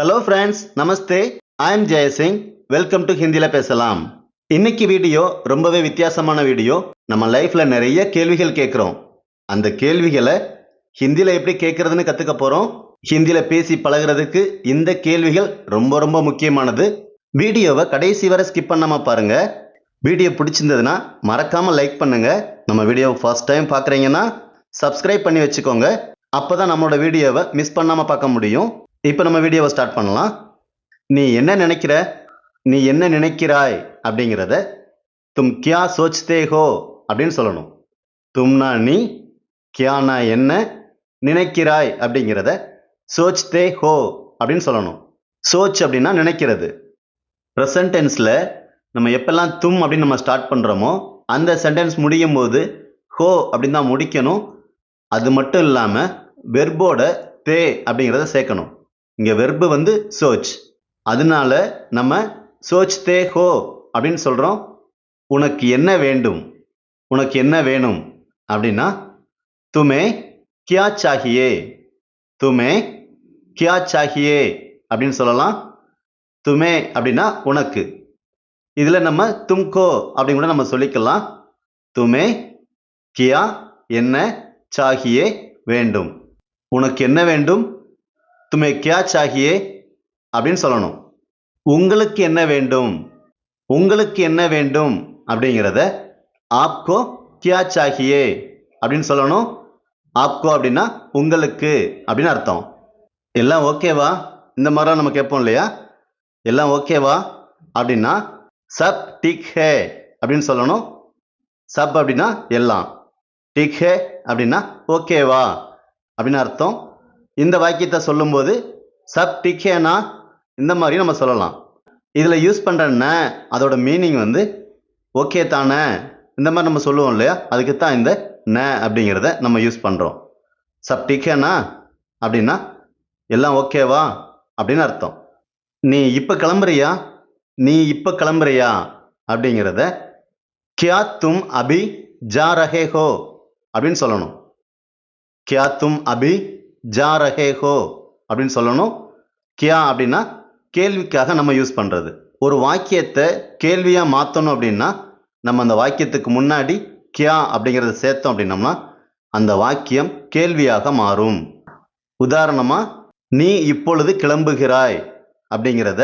Hello friends Namaste I am Jaisingh welcome to ஹிந்தியில் பேசலாம். இன்னைக்கு வீடியோ ரொம்பவே வித்தியாசமான வீடியோ. நம்ம லைஃப்ல நிறைய கேள்விகள் கேட்குறோம். அந்த கேள்விகளை ஹிந்தியில் எப்படி கேட்கறதுன்னு கற்றுக்க போகிறோம் ஹிந்தியில் பேசி பழகுறதுக்கு இந்த கேள்விகள் ரொம்ப ரொம்ப முக்கியமானது. வீடியோவை கடைசி வரை ஸ்கிப் பண்ணாம பாருங்க. வீடியோ பிடிச்சிருந்ததுன்னா மறக்காமல் லைக் பண்ணுங்க. நம்ம வீடியோவை ஃபர்ஸ்ட் டைம் பார்க்குறீங்கன்னா சப்ஸ்கிரைப் பண்ணி வச்சுக்கோங்க. அப்போ தான் நம்மளோட வீடியோவை மிஸ் பண்ணாமல் பார்க்க முடியும். இப்போ நம்ம வீடியோவை ஸ்டார்ட் பண்ணலாம். நீ என்ன நினைக்கிற? நீ என்ன நினைக்கிறாய்? அப்படிங்கிறத தும் கியா சோச்தே ஹோ அப்படின்னு சொல்லணும். தும்னா நீ கியானா என்ன நினைக்கிறாய்? அப்படிங்கிறத சோச்தே ஹோ அப்படின்னு சொல்லணும். சோச் அப்படின்னா நினைக்கிறது. ப்ரெசன்ட் டென்ஸில் நம்ம எப்பெல்லாம் தும் அப்படின்னு நம்ம ஸ்டார்ட் பண்ணுறோமோ அந்த சென்டென்ஸ் முடியும் போது ஹோ அப்படின்னு தான் முடிக்கணும். அது மட்டும் இல்லாமல் வெர்போட தே அப்படிங்கிறத சேர்க்கணும். இங்கே வெர்பு வந்து சோச் அதனால நம்ம சோச் தே ஹோ அப்படின்னு சொல்கிறோம் உனக்கு என்ன வேண்டும்? உனக்கு என்ன வேணும்? அப்படின்னா துமே கியா சாகியே? துமே கியா சாகியே? அப்படின்னு சொல்லலாம். துமே அப்படின்னா உனக்கு. இதில் நம்ம தும்கோ அப்படின்னு கூட நம்ம சொல்லிக்கலாம். துமே கியா என்ன சாகியே வேண்டும்? உனக்கு என்ன வேண்டும்? துமே கியா சாகியே அப்படின்னு சொல்லணும். உங்களுக்கு என்ன வேண்டும்? உங்களுக்கு என்ன வேண்டும்? அப்படிங்கிறத ஆப்கோ கியா சாகியே அப்படின்னு சொல்லணும். ஆப்கோ அப்படின்னா உங்களுக்கு அப்படின்னு அர்த்தம். எல்லாம் ஓகேவா இந்த மாதிரிலாம் நம்ம கேட்போம் இல்லையா? எல்லாம் ஓகேவா அப்படின்னா சப் டிக் ஹே அப்படின்னு சொல்லணும். சப் அப்படின்னா எல்லாம். டிக் ஹே அப்படின்னா ஓகேவா அப்படின்னு அர்த்தம். இந்த வாக்கியத்தை சொல்லும்போது சப் டிக்கேனா? இந்த மாதிரி நம்ம சொல்லலாம். இதில் யூஸ் பண்ணுறன்ன அதோட மீனிங் வந்து ஓகே தானே? இந்த மாதிரி நம்ம சொல்லுவோம் இல்லையா? அதுக்கு தான் இந்த ந அப்படிங்கிறத நம்ம யூஸ் பண்ணுறோம் சப் டிக்கேனா? அப்படின்னா எல்லாம் ஓகேவா அப்படின்னு அர்த்தம். நீ இப்போ கிளம்புறியா? நீ இப்போ கிளம்புறியா? அப்படிங்கிறத கியா தும் அபி ஜா ரஹே ஹோ? அப்படின்னு சொல்லணும். கியா தும் அபி ஜா ரஹே ஹோ அப்படின்னு சொல்லணும். கியா அப்படின்னா கேள்விக்காக நம்ம யூஸ் பண்ணுறது ஒரு வாக்கியத்தை கேள்வியாக மாற்றணும் அப்படின்னா நம்ம அந்த வாக்கியத்துக்கு முன்னாடி கியா அப்படிங்கிறத சேர்த்தோம் அப்படின்னம்னா அந்த வாக்கியம் கேள்வியாக மாறும். உதாரணமாக நீ இப்பொழுது கிளம்புகிறாய் அப்படிங்கிறத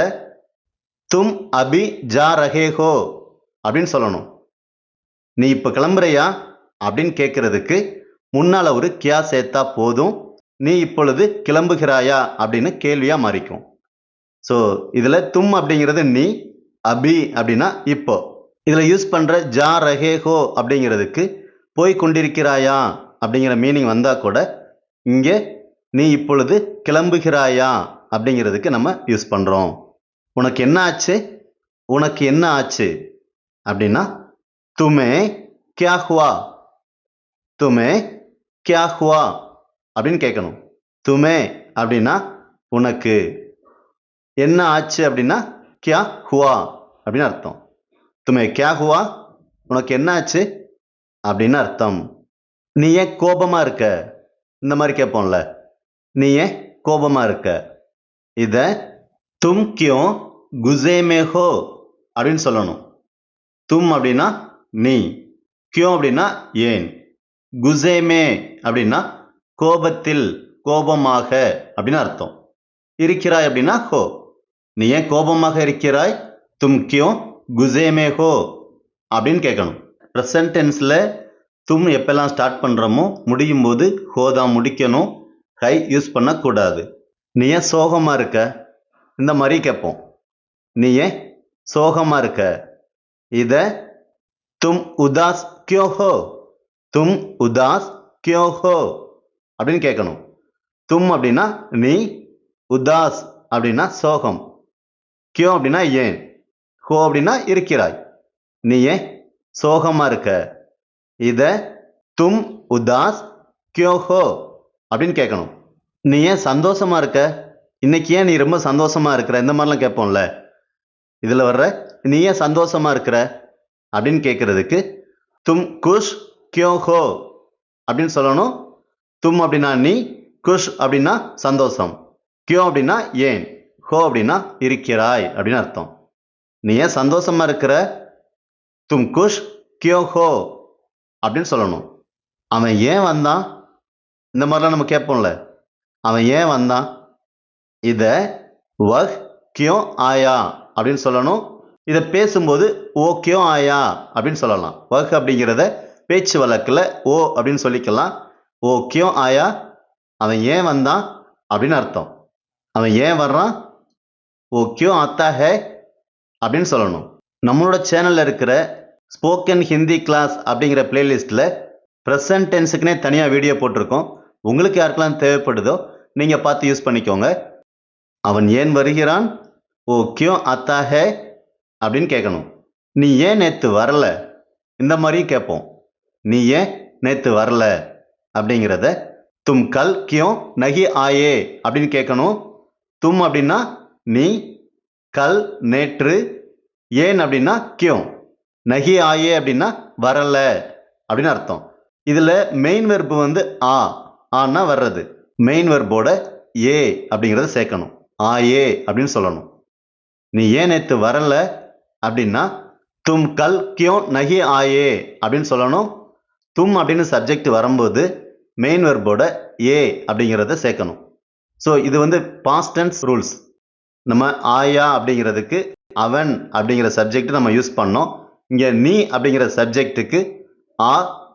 தும் அபி ஜா ரஹே ஹோ அப்படின்னு சொல்லணும். நீ இப்போ கிளம்புறியா? அப்படின்னு கேட்குறதுக்கு முன்னால் ஒரு கியா சேர்த்தா போதும். நீ இப்பொழுது கிளம்புகிறாயா? அப்படின்னு கேள்வியாக மாறிக்கும். ஸோ இதில் தும் அப்படிங்கிறது நீ அபி அப்படின்னா இப்போ. இதில் யூஸ் பண்ணுற ஜா ரஹே ஹோ அப்படிங்கிறதுக்கு போய் கொண்டிருக்கிறாயா? அப்படிங்கிற மீனிங் வந்தால் கூட இங்கே நீ இப்பொழுது கிளம்புகிறாயா? அப்படிங்கிறதுக்கு நம்ம யூஸ் பண்ணுறோம் உனக்கு என்ன ஆச்சு? உனக்கு என்ன ஆச்சு? அப்படின்னா துமே கியா ஹுவா? துமே கியா ஹுவா? அப்படின்னு கேட்கணும். துமே அப்படின்னா உனக்கு. என்ன ஆச்சு அப்படின்னா கியா ஹுவா அப்படின்னு அர்த்தம். துமே கியா ஹுவா உனக்கு என்ன ஆச்சு? அப்படின்னு அர்த்தம். நீ ஏன் கோபமாக இருக்க? இந்த மாதிரி கேட்போம்ல. நீ ஏன் கோபமாக இருக்க? இதை தும் கியோ குசேமேஹோ ஹோ அப்படின்னு சொல்லணும். தும் அப்படின்னா நீ. கியோ அப்படின்னா ஏன்? குசேமே அப்படின்னா கோபத்தில் கோபமாக அப்படின்னு அர்த்தம். இருக்கிறாய் அப்படின்னா ஹோ. நீ ஏன் கோபமாக இருக்கிறாய்? தும் கியோ குசேமே ஹோ அப்படின்னு கேட்கணும். ப்ரெசன்ட் டென்ஸில் தும் எப்பெல்லாம் ஸ்டார்ட் பண்ணுறோமோ முடியும் போது ஹோ தான் முடிக்கணும். ஹை யூஸ் பண்ணக்கூடாது. நீ ஏன் சோகமாக இருக்க? இந்த மாதிரி கேட்போம். நீ ஏன் சோகமாக இருக்க? இதை தும் உதாஸ் கியோ ஹோ. தும் உதாஸ் கியோ ஹோ. அப்படின்னு கேட்கணும். தும் அப்படின்னா நீ உதாஸ் அப்படின்னா சோகம். கியோ அப்படின்னா ஏன்? ஹோ அப்படின்னா இருக்கிறாய். நீ ஏன்? சோகமாக இருக்க. இதை தும் உதாஸ் கியோ ஹோ அப்படின்னு கேட்கணும். நீ ஏன் சந்தோஷமா இருக்க? இன்னைக்கு ஏன் நீ ரொம்ப சந்தோஷமா இருக்கிற? இந்த மாதிரிலாம் கேட்போம்ல. இதில் வர்ற நீ ஏன் சந்தோஷமா இருக்கிற? அப்படின்னு கேட்குறதுக்கு தும் குஷ் கியோ ஹோ அப்படின்னு சொல்லணும். தும் அப்படின்னா நீ குஷ் அப்படின்னா சந்தோஷம் கியோ அப்படின்னா ஏன் ஹோ அப்படின்னா இருக்கிறாய் அப்படின்னு அர்த்தம். நீ ஏன் சந்தோஷமா இருக்கிற? தும் குஷ் கியோ ஹோ அப்படின்னு சொல்லணும். அவன் ஏன் வந்தான்? இந்த மாதிரிலாம் நம்ம கேட்போம்ல. அவன் ஏன் வந்தான்? இதை வஹ் கியோ ஆயா அப்படின்னு சொல்லணும். இதை பேசும்போது ஓ கியோ ஆயா அப்படின்னு சொல்லலாம். வஹ் அப்படிங்கிறத பேச்சு வழக்கில் ஓ அப்படின்னு சொல்லிக்கலாம். ஓ கியோ ஆயா? அவன் ஏன் வந்தான்? அப்படின்னு அர்த்தம். அவன் ஏன் வர்றான்? ஓ கியோ ஆத்தா ஹே? அப்படின்னு சொல்லணும். நம்மளோட சேனலில் இருக்கிற ஸ்போக்கன் ஹிந்தி கிளாஸ் அப்படிங்கிற பிளேலிஸ்ட்டில் ப்ரெசன்ட் டென்ஸுக்குனே தனியாக வீடியோ போட்டிருக்கோம். உங்களுக்கு யாருக்கெல்லாம் தேவைப்படுதோ நீங்கள் பார்த்து யூஸ் பண்ணிக்கோங்க. அவன் ஏன் வருகிறான்? ஓ கியோ அத்தா ஹே? அப்படின்னு கேட்கணும் நீ ஏன் நேற்று வரல? இந்த மாதிரியும் கேட்போம். நீ ஏன் நேற்று வரல? அப்படிங்கிறத தும் கல் கியோ நகி ஆயே அப்படின்னு கேட்கணும். தும் அப்படின்னா நீ கல் நேற்று ஏன் அப்படின்னா கியோ. நகி ஆயே அப்படின்னா வரல அப்படின்னு அர்த்தம். இதில் மெயின் வெர்பு வந்து ஆ ஆனா வர்றது. மெயின் வெர்போட ஏ அப்படிங்கிறத சேர்க்கணும். ஆ ஏ அப்படின்னு சொல்லணும். நீ ஏன் நேற்று வரல அப்படின்னா தும் கல் கியோ நகி ஆயே அப்படின்னு சொல்லணும். தும் அப்படின்னு சப்ஜெக்ட் வரும்போது மெயின் வெர்போட ஏ அப்படிங்கிறத சேர்க்கணும். ஸோ இது வந்து பாஸ்டன்ஸ் ரூல்ஸ் நம்ம ஆயா அப்படிங்கிறதுக்கு அவன் அப்படிங்கிற சப்ஜெக்ட் நம்ம யூஸ் பண்ணோம். இங்கே நீ அப்படிங்கிற சப்ஜெக்ட்டுக்கு ஆ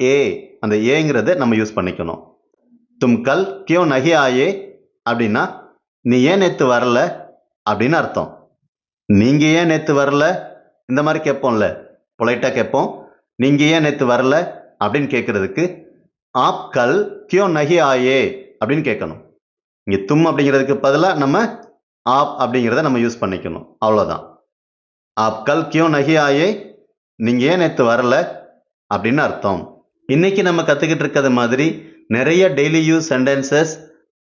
ஏ அந்த ஏங்கிறத நம்ம யூஸ் பண்ணிக்கணும். தும் கல் கியோ நகி ஆயே அப்படின்னா நீ ஏன் நேற்று வரல? அப்படின்னு அர்த்தம். நீங்கள் ஏன் நேற்று வரல? இந்த மாதிரி கேட்போம்ல. பொலைட்டாக கேட்போம். நீங்கள் ஏன் நேற்று வரல? அப்படின்னு கேட்குறதுக்கு ஆப்கல் கியோ நகி ஆயே அப்படின்னு கேட்கணும். இங்கே தும் அப்படிங்கிறதுக்கு பதிலாக நம்ம ஆப் அப்படிங்கிறத நம்ம யூஸ் பண்ணிக்கணும். அவ்வளோதான் ஆப்கல் கியோ நகி ஆயே நீங்கள் ஏன் நேற்று வரல? அப்படின்னு அர்த்தம். இன்னைக்கு நம்ம கற்றுக்கிட்டு இருக்கிறது மாதிரி நிறைய டெய்லி யூஸ் சென்டென்சஸ்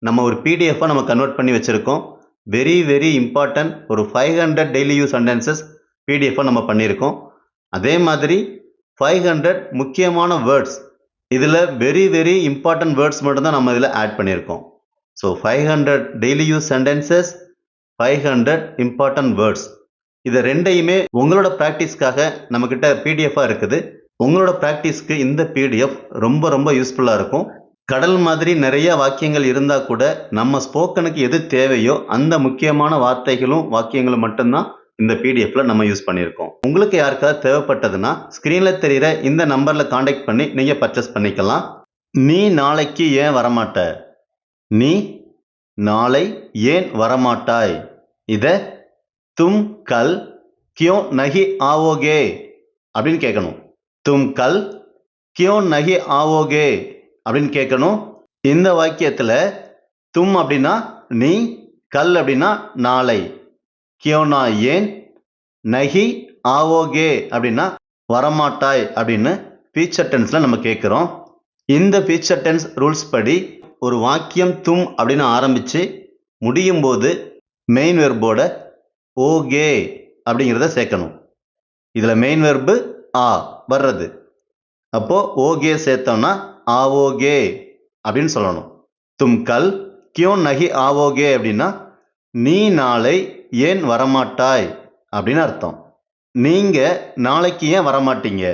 நம்ம ஒரு பிடிஎஃபாக நம்ம கன்வெர்ட் பண்ணி வச்சுருக்கோம். வெரி வெரி இம்பார்ட்டன்ட் ஒரு five hundred daily use sentences பிடிஎஃபாக நம்ம பண்ணியிருக்கோம். அதே மாதிரி ஃபைவ் ஹண்ட்ரட் முக்கியமான வேர்ட்ஸ் இதில் வெரி வெரி இம்பார்ட்டன்ட் வேர்ட்ஸ் மட்டும்தான் நம்ம இதில் ஆட் பண்ணியிருக்கோம். So five hundred daily use sentences five hundred important words இது ரெண்டையுமே உங்களோட ப்ராக்டிஸ்க்காக நம்மக்கிட்ட பிடிஎஃபாக இருக்குது. உங்களோட ப்ராக்டிஸ்க்கு இந்த பிடிஎஃப் ரொம்ப ரொம்ப யூஸ்ஃபுல்லாக இருக்கும். கடல் மாதிரி நிறைய வாக்கியங்கள் இருந்தால் கூட நம்ம ஸ்போக்கனுக்கு எது தேவையோ அந்த முக்கியமான வார்த்தைகளும் வாக்கியங்களும் மட்டும்தான் இந்த பிடிஎஃப்ல நம்ம யூஸ் பண்ணியிருக்கோம். உங்களுக்கு யாருக்காவது தேவைப்பட்டதுன்னா ஸ்க்ரீனில் தெரிகிற இந்த நம்பரில் காண்டாக்ட் பண்ணி நீங்கள் பர்ச்சேஸ் பண்ணிக்கலாம். நீ நாளைக்கு ஏன் வரமாட்ட நீ நாளை ஏன் வரமாட்டாய்? இதை தும் கல் கியோ நகி ஆவோகே அப்படின்னு கேட்கணும் தும் கல் கியோ நகி ஆவோகே அப்படின்னு கேட்கணும் இந்த வாக்கியத்தில் தும் அப்படின்னா நீ கல் அப்படின்னா நாளை. கியோனா ஏன்? நகி ஆவோகே அப்படின்னா வரமாட்டாய் அப்படின்னு ஃபீச்சர் டென்ஸில் நம்ம கேட்குறோம் இந்த ஃபீச்சர் டென்ஸ் ரூல்ஸ் படி ஒரு வாக்கியம் தும் அப்படின்னு ஆரம்பித்து முடியும் போது மெயின் வெர்போட ஓகே அப்படிங்கிறத சேர்க்கணும். இதில் மெயின் வெர்பு ஆ வர்றது. அப்போது ஓகே சேர்த்தோம்னா ஆவோகே அப்படின்னு சொல்லணும். தும் கல் கியோ நகி ஆவோகே அப்படின்னா நீ நாளை ஏன் வரமாட்டாய்? அப்படின்னு அர்த்தம். நீங்கள் நாளைக்கு ஏன் வரமாட்டீங்க?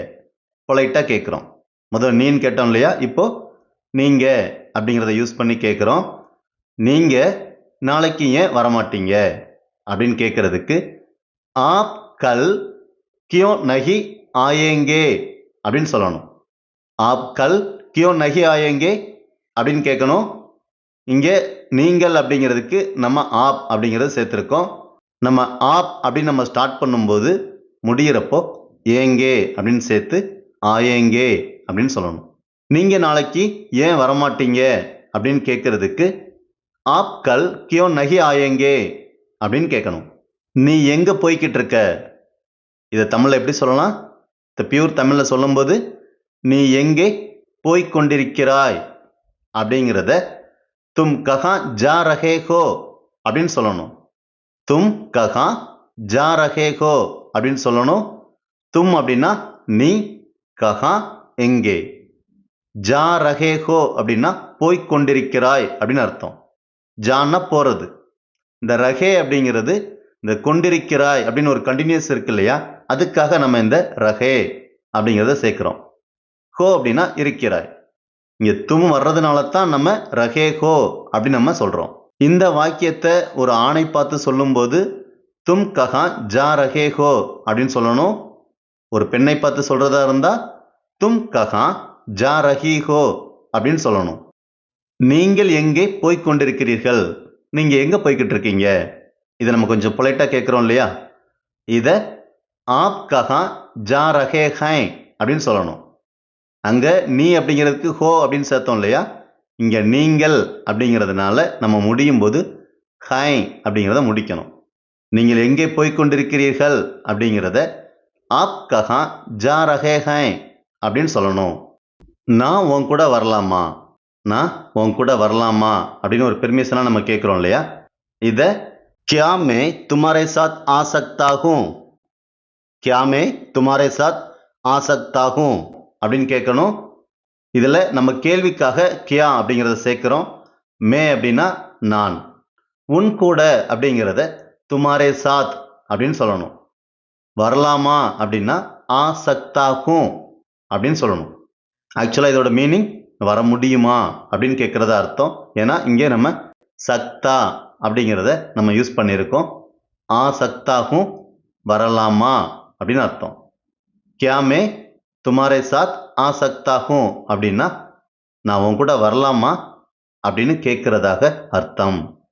பொலைட்டாக கேட்குறோம் முதல்ல நீன்னு கேட்டோம் இல்லையா? இப்போ நீங்கள் அப்படிங்கிறத யூஸ் பண்ணி கேட்குறோம் நீங்கள் நாளைக்கு ஏன் வரமாட்டீங்க? அப்படின்னு கேட்குறதுக்கு ஆப் கல் கியோ நகி ஆயேங்கே அப்படின்னு சொல்லணும். ஆப் கல் கியோ நகி ஆயேங்கே அப்படின்னு கேட்கணும் இங்கே நீங்கள் அப்படிங்கிறதுக்கு நம்ம ஆப் அப்படிங்கிறத சேர்த்துருக்கோம். நம்ம ஆப் அப்படின்னு நம்ம ஸ்டார்ட் பண்ணும்போது முடிகிறப்போ ஏங்கே அப்படின்னு சேர்த்து ஆயேங்கே அப்படின்னு சொல்லணும். நீங்கள் நாளைக்கு ஏன் வரமாட்டீங்க அப்படின்னு கேட்குறதுக்கு ஆப்கள் கியோ நகி ஆயேங்கே அப்படின்னு கேட்கணும். நீ எங்கே போய்கிட்டு இருக்க? இதை தமிழில் எப்படி சொல்லலாம்? இந்த பியூர் தமிழில் சொல்லும்போது நீ எங்கே போய்க் கொண்டிருக்கிறாய் அப்படிங்கிறத தும் கஹா ஜா ரஹே ஹோ அப்படின்னு சொல்லணும். தும் கஹா ஜா ரஹே ஹோ அப்படின்னு சொல்லணும். தும் அப்படின்னா நீ கஹா எங்கே? ஜா ரஹே ஹோ அப்படின்னா போய்க் கொண்டிருக்கிறாய் அப்படின்னு அர்த்தம். ஜான்னா போகிறது இந்த ரஹே அப்படிங்கிறது இந்த கொண்டிருக்கிறாய் அப்படின்னு ஒரு கண்டினியூஸ் இருக்கு இல்லையா? அதுக்காக நம்ம இந்த ரஹே அப்படிங்கிறத சேர்க்குறோம். ஹோ அப்படின்னா இருக்கிறாய். இங்கே தும் வர்றதுனால தான் நம்ம ரஹேகோ ஹோ அப்படின்னு நம்ம சொல்கிறோம் இந்த வாக்கியத்தை ஒரு ஆணை பார்த்து சொல்லும்போது தும் கஹா ஜா ரஹேகோ ஹோ அப்படின்னு சொல்லணும். ஒரு பெண்ணை பார்த்து சொல்கிறதா இருந்தால் தும் கஹா ஜா ரஹி ஹோ அப்படின்னு சொல்லணும். நீங்கள் எங்கே போய்க் கொண்டிருக்கிறீர்கள்? எங்கே போய்கிட்டு இருக்கீங்க? இதை நம்ம கொஞ்சம் பொலைட்டாக கேட்குறோம் இல்லையா? இதை ஆப் கஹா ஜா ரஹே ஹை அப்படின்னு சொல்லணும். அங்கே நீ அப்படிங்கிறதுக்கு ஹோ அப்படின்னு சேர்த்தோம் இல்லையா? இங்கே நீங்கள் அப்படிங்கிறதுனால நம்ம முடியும் போது ஹாய் அப்படிங்கிறத முடிக்கணும். நீங்கள் எங்கே போய்கொண்டிருக்கிறீர்கள் அப்படிங்கிறத ஆப் கஹா ஜா ரஹே ஹாய் அப்படின்னு சொல்லணும். நான் உன் கூட வரலாமா? நான் உன் கூட வரலாமா? அப்படின்னு ஒரு பெர்மிஷனாக நம்ம கேட்குறோம் இல்லையா? இதை கியாமே துமாரே சாத் ஆசக்தாகும் கியாமே துமாரே சாத் ஆசக்தாகும் அப்படின்னு கேட்கணும். இதில் நம்ம கேள்விக்காக கியா அப்படிங்கிறத சேர்க்குறோம். மே அப்படின்னா நான். உன் கூட அப்படிங்கிறத துமாரே சாத் அப்படின்னு சொல்லணும். வரலாமா அப்படின்னா ஆ சக்தாகும் அப்படின்னு சொல்லணும். ஆக்சுவலாக இதோட மீனிங் வர முடியுமா அப்படின்னு கேட்குறத அர்த்தம். ஏன்னா இங்கே நம்ம சக்தா அப்படிங்கிறத நம்ம யூஸ் பண்ணியிருக்கோம். ஆ சக்தாகும் வரலாமா அப்படின்னு அர்த்தம். கியாமே துமாரே சாத் ஆ அப்படின்னா நான் உன் கூட வரலாமா? அப்படின்னு கேட்குறதாக அர்த்தம்.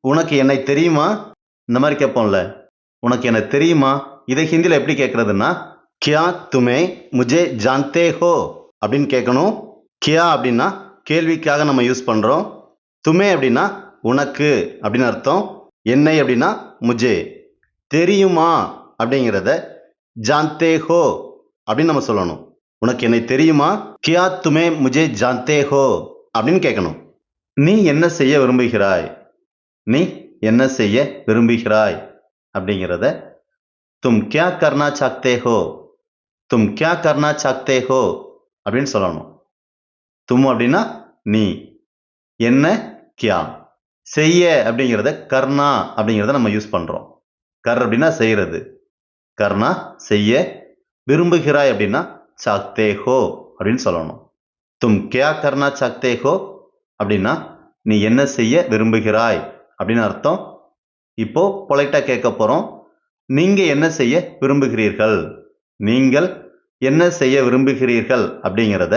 உனக்கு என்னை தெரியுமா? இந்த மாதிரி கேட்போம்ல உனக்கு என்ன தெரியுமா? இதை ஹிந்தியில் எப்படி கேட்குறதுன்னா கியா துமே முஜே ஜான்தே ஹோ அப்படின்னு கேட்கணும் கியா அப்படின்னா கேள்விக்காக நம்ம யூஸ் பண்ணுறோம் துமே அப்படின்னா உனக்கு அப்படின்னு அர்த்தம். என்னை அப்படின்னா முஜே. தெரியுமா? அப்படிங்கிறத ஜான்தே ஹோ அப்படின்னு நம்ம சொல்லணும். உனக்கு என்னை தெரியுமா? கியா துமே முஜே ஜாந்தே ஹோ அப்படின்னு கேட்கணும். நீ என்ன செய்ய விரும்புகிறாய்? நீ என்ன செய்ய விரும்புகிறாய்? அப்படிங்கிறத தும் கியா கர்னா சாக்தே ஹோ தும் கியா கர்னா சாக்தே ஹோ அப்படின்னு சொல்லணும். தும் அப்படின்னா நீ. என்ன? கியா. செய்ய அப்படிங்கிறத கர்ணா அப்படிங்கிறத நம்ம யூஸ் பண்ணுறோம் கர் அப்படின்னா செய்கிறது கர்ணா செய்ய விரும்புகிறாய் அப்படின்னா சாக்தே ஹோ அப்படின்னு சொல்லணும். தும் கியா கர்ணா சாக்தே ஹோ அப்படின்னா நீ என்ன செய்ய விரும்புகிறாய்? அப்படின்னு அர்த்தம். இப்போ பொலைட்டாக கேட்க போகிறோம் நீங்கள் என்ன செய்ய விரும்புகிறீர்கள்? நீங்கள் என்ன செய்ய விரும்புகிறீர்கள்? அப்படிங்கிறத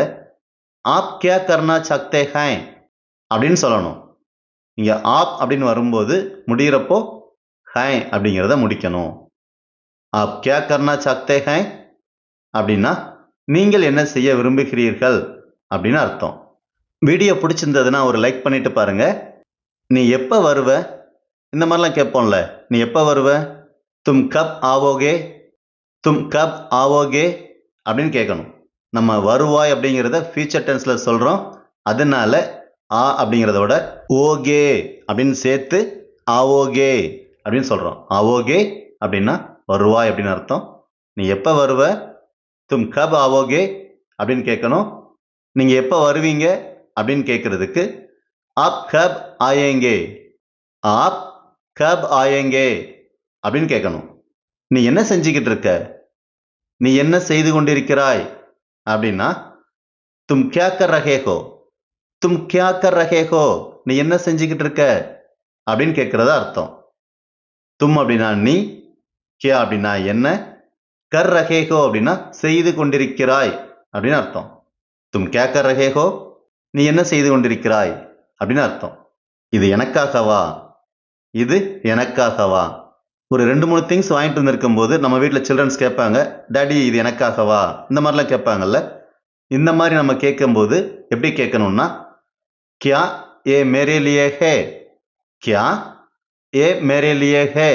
ஆப் கியா கர்னா சக்தே ஹை அப்படின்னு சொல்லணும். இங்கே ஆப் அப்படின்னு வரும்போது முடிகிறப்போ ஹை அப்படிங்கிறத முடிக்கணும். ஆப் கியா கர்னா சக்தே ஹை அப்படின்னா நீங்கள் என்ன செய்ய விரும்புகிறீர்கள்? அப்படின்னு அர்த்தம். வீடியோ பிடிச்சிருந்ததுன்னா ஒரு லைக் பண்ணிட்டு பாருங்க. நீ எப்போ வருவ? இந்த மாதிரிலாம் கேட்போம்ல. நீ எப்போ வருவ? தும் கப் ஆவோகே? தும் கப் ஆவோகே? அப்படின்னு கேட்கணும். நம்ம வருவாய் அப்படிங்கிறத ஃபியூச்சர் டென்ஸில் சொல்கிறோம் அதனால ஆ அப்படிங்கிறதோட ஓகே அப்படின்னு சேர்த்து ஆவோகே அப்படின்னு சொல்கிறோம் ஆவோகே அப்படின்னா வருவாய் அப்படின்னு அர்த்தம். நீ எப்போ வருவ? தும் கப் ஆவோகே அப்படின்னு கேட்கணும். நீங்கள் எப்போ வருவீங்க? அப்படின்னு கேட்குறதுக்கு ஆப் கப் ஆயேங்கே ஆப் கப் ஆயேங்கே அப்படின்னு கேட்கணும். நீ என்ன செஞ்சுக்கிட்டு இருக்க? நீ என்ன செய்து கொண்டிருக்கிறாய்? அப்படின்னா தும் கியா கர் தும் கியா கர் நீ என்ன செஞ்சுக்கிட்டு இருக்க? அப்படின்னு கேட்குறதா அர்த்தம். தும் அப்படின்னா நீ கியா அப்படின்னா என்ன? கர் ரகேகோ அப்படின்னா செய்து கொண்டிருக்கிறாய் அப்படின்னு அர்த்தம். தும் கே கர் ரகேகோ நீ என்ன செய்து கொண்டிருக்கிறாய் அப்படின்னு அர்த்தம். இது எனக்காகவா? இது எனக்காகவா? ஒரு ரெண்டு மூணு திங்ஸ் வாங்கிட்டு வந்திருக்கும் போது நம்ம வீட்டில் சில்ட்ரன்ஸ் கேட்பாங்க டேடி இது எனக்காகவா? இந்த மாதிரிலாம் கேட்பாங்கல்ல. இந்த மாதிரி நம்ம கேட்கும்போது எப்படி கேட்கணும்னா கியா ஏ மேரே லியே ஹே? கியா ஏ மேரே லியே ஹே?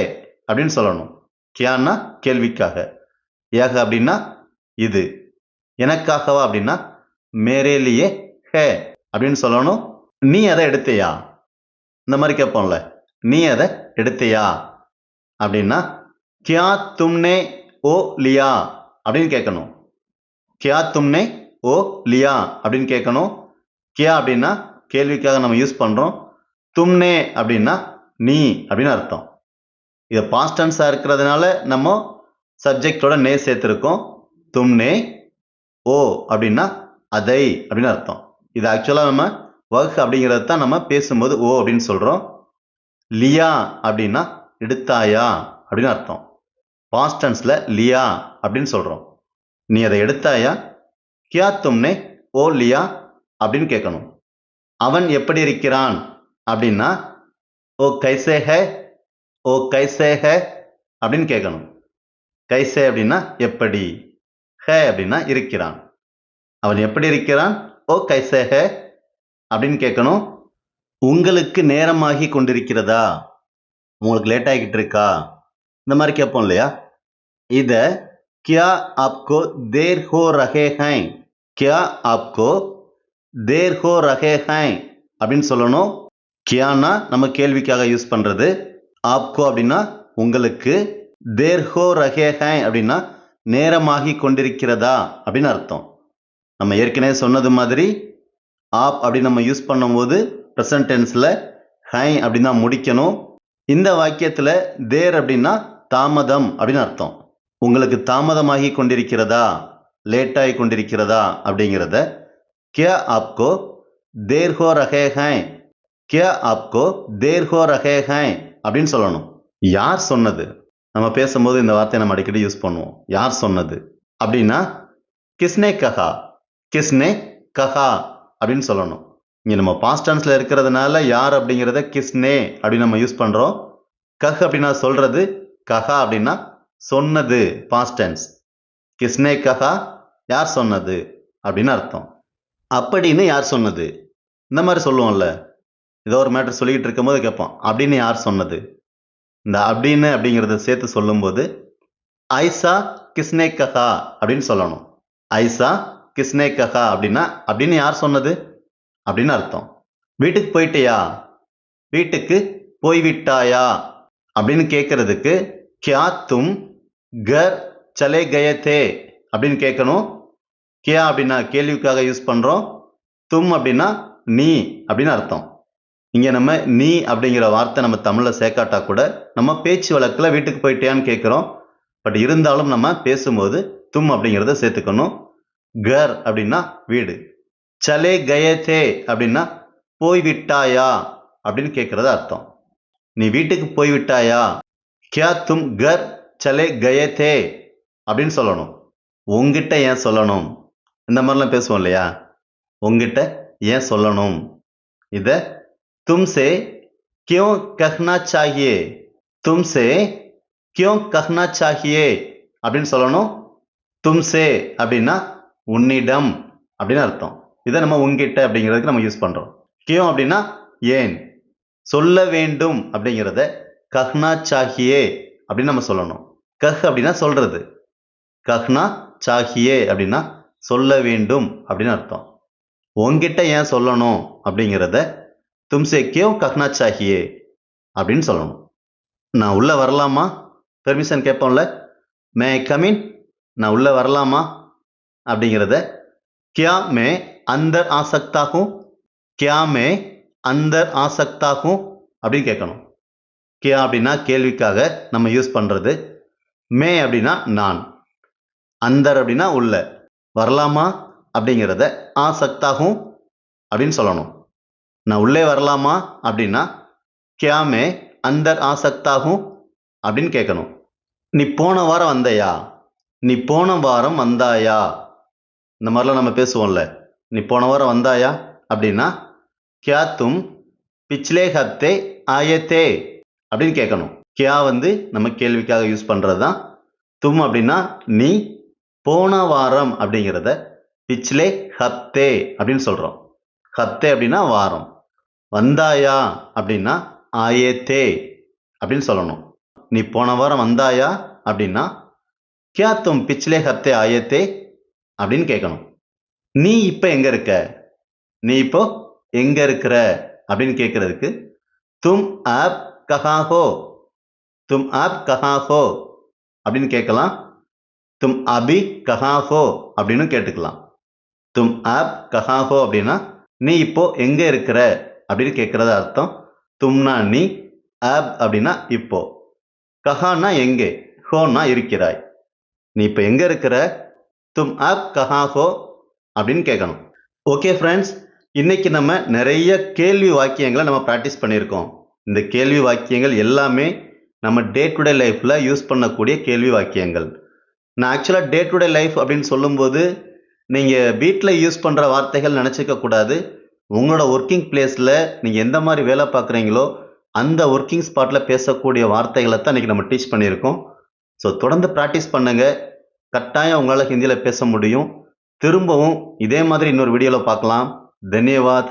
அப்படின்னு சொல்லணும். கியான்னா கேள்விக்காக. ஏக அப்படின்னா இது. எனக்காகவா அப்படின்னா மேரேலியே ஹே அப்படின்னு சொல்லணும். நீ அதை எடுத்தையா? இந்த மாதிரி கேட்போம்ல. நீ அதை எடுத்தையா? அப்படின்னா கியா தும்னே ஓ லியா அப்படின்னு கேட்கணும். கியா தும்னே ஓ லியா அப்படின்னு கேட்கணும். கியா அப்படின்னா கேள்விக்காக நம்ம யூஸ் பண்ணுறோம் தும்னே அப்படின்னா நீ அப்படின்னு அர்த்தம். இது பாஸ்டன்ஸாக இருக்கிறதுனால நம்ம சப்ஜெக்டோட நே சேர்த்துருக்கோம். தும்னே ஓ அப்படின்னா அதை அப்படின்னு அர்த்தம். இது ஆக்சுவலாக நம்ம வக் அப்படிங்கிறது தான் நம்ம பேசும்போது ஓ அப்படின்னு சொல்கிறோம் லியா அப்படின்னா எடுத்தாயா அப்படின்னு அர்த்தம். பாஸ்டன்ஸில் லியா அப்படின்னு சொல்கிறோம் நீ அதை எடுத்தாயா? கியா தும்னே ஓ லியா அப்படின்னு கேட்கணும். அவன் எப்படி இருக்கிறான் அப்படின்னா ஓ கைசே ஹே ஓ கைசே ஹே அப்படின்னு கேட்கணும். கைசே அப்படின்னா எப்படி? ஹே அப்படின்னா இருக்கிறான். அவன் எப்படி இருக்கிறான்? ஓ கைசே ஹே அப்படின்னு கேட்கணும். உங்களுக்கு நேரமாகி கொண்டிருக்கிறதா? உங்களுக்கு லேட் ஆகிக்கிட்டு இருக்கா? இந்த மாதிரி கேட்போம் இல்லையா? இதை கியா ஆப்கோ தேர் ஹோ ரஹே ஹை கியா ஆப்கோ தேர் ஹோ ரஹே ஹை அப்படின்னு சொல்லணும். கியானா நம்ம கேள்விக்காக யூஸ் பண்ணுறது ஆப்கோ அப்படின்னா உங்களுக்கு தேர்ஹோ ரஹே ஹே அப்படின்னா நேரமாகி கொண்டிருக்கிறதா அப்படின்னு அர்த்தம். நம்ம ஏற்கனவே சொன்னது மாதிரி ஆப் அப்படி நம்ம யூஸ் பண்ணும்போது ப்ரெசன்ட் டென்ஸில் ஹை அப்படின்னு தான் முடிக்கணும். இந்த வாக்கியத்தில் தேர் அப்படின்னா தாமதம் அப்படின்னு அர்த்தம். உங்களுக்கு தாமதமாகி கொண்டிருக்கிறதா லேட்டாகி கொண்டிருக்கிறதா அப்படிங்கிறத கே ஆப்கோ தேர் ஹோ ரஹே ஹை கியா ஆப்கோ தேர் ஹோ ரஹே ஹை அப்படின்னு சொல்லணும். யார் சொன்னது? நம்ம பேசும்போது இந்த வார்த்தையை நம்ம அடிக்கடி யூஸ் பண்ணுவோம். யார் சொன்னது? அப்படின்னா கிஸ்னே கஹா கிஸ்னே கஹா அப்படின்னு சொல்லணும். இங்கே நம்ம பாஸ்ட் இருக்கிறதுனால யார் அப்படிங்கிறத கிஸ்னே அப்படின்னு நம்ம யூஸ் பண்ணுறோம் கஹ் அப்படின்னா சொல்கிறது கஹா அப்படின்னா சொன்னது பாஸ்ட் கிஸ்னே கஹா யார் சொன்னது? அப்படின்னு அர்த்தம். அப்படின்னு யார் சொன்னது? இந்த மாதிரி சொல்லுவோம்ல. ஏதோ ஒரு மேட்டர் சொல்லிக்கிட்டு இருக்கும்போது கேட்போம் அப்படின்னு யார் சொன்னது? இந்த அப்படின்னு அப்படிங்கிறத சேர்த்து சொல்லும்போது ஐசா கிஸ்னே கஹா அப்படின்னு சொல்லணும். ஐசா கிஸ்னே கஹா அப்படின்னா அப்படின்னு யார் சொன்னது? அப்படின்னு அர்த்தம். வீட்டுக்கு போயிட்டியா? வீட்டுக்கு போய்விட்டாயா? அப்படின்னு கேட்கறதுக்கு கியா தும் கர் சலே கயத்தே தே அப்படின்னு கேட்கணும் கியா அப்படின்னா கேள்விக்காக யூஸ் பண்ணுறோம் தும் அப்படின்னா நீ அப்படின்னு அர்த்தம். இங்கே நம்ம நீ அப்படிங்கிற வார்த்தை நம்ம தமிழில் சேர்க்காட்டா கூட நம்ம பேச்சு வழக்கில் வீட்டுக்கு போயிட்டியான்னு கேட்குறோம். பட் இருந்தாலும் நம்ம பேசும்போது தும் அப்படிங்கிறத சேர்த்துக்கணும். கர் அப்படின்னா வீடு. சலே கயே தே அப்படின்னா போய்விட்டாயா அப்படின்னு கேட்குறது அர்த்தம். நீ வீட்டுக்கு போய்விட்டாயா? கியா தும் கர் சலே கயே தே அப்படின்னு சொல்லணும். உங்ககிட்ட ஏன் சொல்லணும்? இந்த மாதிரிலாம் பேசுவோம் இல்லையா? உங்ககிட்ட ஏன் சொல்லணும்? இதை தும்சே கியோ கஹ்னா चाहिए? தும்சே கியோ கஹ்னா சாஹியே அப்படின்னு சொல்லணும். தும்சே அப்படின்னா உன்னிடம் அப்படின்னு அர்த்தம். இதை நம்ம உங்ககிட்ட அப்படிங்கிறதுக்கு நம்ம யூஸ் பண்ணுறோம் கியோ அப்படின்னா ஏன்? சொல்ல வேண்டும் அப்படிங்கிறத கஹ்னா சாஹியே அப்படின்னு நம்ம சொல்லணும். கஹ் அப்படின்னா சொல்றது. கஹ்னா சாஹியே அப்படின்னா சொல்ல வேண்டும் அப்படின்னு அர்த்தம். உங்ககிட்ட ஏன் சொல்லணும் அப்படிங்கிறத தும்சே கியோ கஹ்னா சாகியே அப்படின்னு சொல்லணும். நான் உள்ளே வரலாமா? பெர்மிஷன் கேட்போம்ல. மே கமின் நான் உள்ளே வரலாமா? அப்படிங்கிறத கியா மே அந்தர் ஆசக்தாகும்? கியா மே அந்தர் ஆசக்தாகும்? அப்படின்னு கேட்கணும். கியா அப்படின்னா கேள்விக்காக நம்ம யூஸ் பண்ணுறது மே அப்படின்னா நான். அந்தர் அப்படின்னா உள்ள. வரலாமா? அப்படிங்கிறத ஆசக்தாகும் அப்படின்னு சொல்லணும். நான் உள்ளே வரலாமா அப்படின்னா கியா மே அந்தர் ஆசக்தாகும் அப்படின்னு கேட்கணும். நீ போன வாரம் வந்தையா? நீ போன வாரம் வந்தாயா? இந்த மாதிரிலாம் நம்ம பேசுவோம்ல. நீ போன வாரம் வந்தாயா? அப்படின்னா கியா தும் பிச்லே ஹப்தே ஆயத்தே அப்படின்னு கேட்கணும். கியா வந்து நம்ம கேள்விக்காக யூஸ் பண்ணுறது தான். தும் அப்படின்னா நீ போன வாரம் அப்படிங்கிறத பிச்லே ஹப்தே அப்படின்னு சொல்கிறோம் ஹப்தே அப்படின்னா வாரம் வந்தாயா அப்படின்னா ஆயத்தே அப்படின்னு சொல்லணும். நீ போன வாரம் வந்தாயா அப்படின்னா கியா தும் பிச்சிலே ஹப்தே ஆயத்தே? அப்படின்னு கேட்கணும். நீ இப்போ எங்கே இருக்க? நீ இப்போ எங்கே இருக்கிற? அப்படின்னு கேட்குறதுக்கு தும் ஆப் கஹா ஹோ? தும் ஆப் கஹா ஹோ? அப்படின்னு கேட்கலாம். தும் அபி கஹா ஹோ? அப்படின்னு கேட்டுக்கலாம். தும் ஆப் கஹா ஹோ? அப்படின்னா நீ இப்போ எங்கே இருக்கிற? அப்படின்னு கேட்குறது அர்த்தம். தும்னா நீ ஆப் அப்படின்னா இப்போ. கஹானா எங்கே? ஹோனா இருக்கிறாய். நீ இப்போ எங்கே இருக்கிற? தும் ஆப் கஹா ஹோ அப்படின்னு கேட்கணும் ஓகே ஃப்ரெண்ட்ஸ் இன்றைக்கி நம்ம நிறைய கேள்வி வாக்கியங்களை நம்ம ப்ராக்டிஸ் பண்ணியிருக்கோம். இந்த கேள்வி வாக்கியங்கள் எல்லாமே நம்ம டே டு டே லைஃப்பில் யூஸ் பண்ணக்கூடிய கேள்வி வாக்கியங்கள். நான் ஆக்சுவலாக டே டு டே லைஃப் அப்படின்னு சொல்லும்போது நீங்கள் வீட்டில் யூஸ் பண்ணுற வார்த்தைகள் நினச்சிக்க கூடாது. உங்களோட ஒர்க்கிங் பிளேஸில் நீங்கள் எந்த மாதிரி வேலை பார்க்குறீங்களோ அந்த ஒர்க்கிங் ஸ்பாட்டில் பேசக்கூடிய வார்த்தைகளை தான் இன்றைக்கி நம்ம டீச் பண்ணியிருக்கோம். ஸோ தொடர்ந்து ப்ராக்டிஸ் பண்ணுங்கள் கட்டாயம் உங்களால் ஹிந்தியில் பேச முடியும். திரும்பவும் இதே மாதிரி இன்னொரு வீடியோவில் பார்க்கலாம். தன்யவாத்.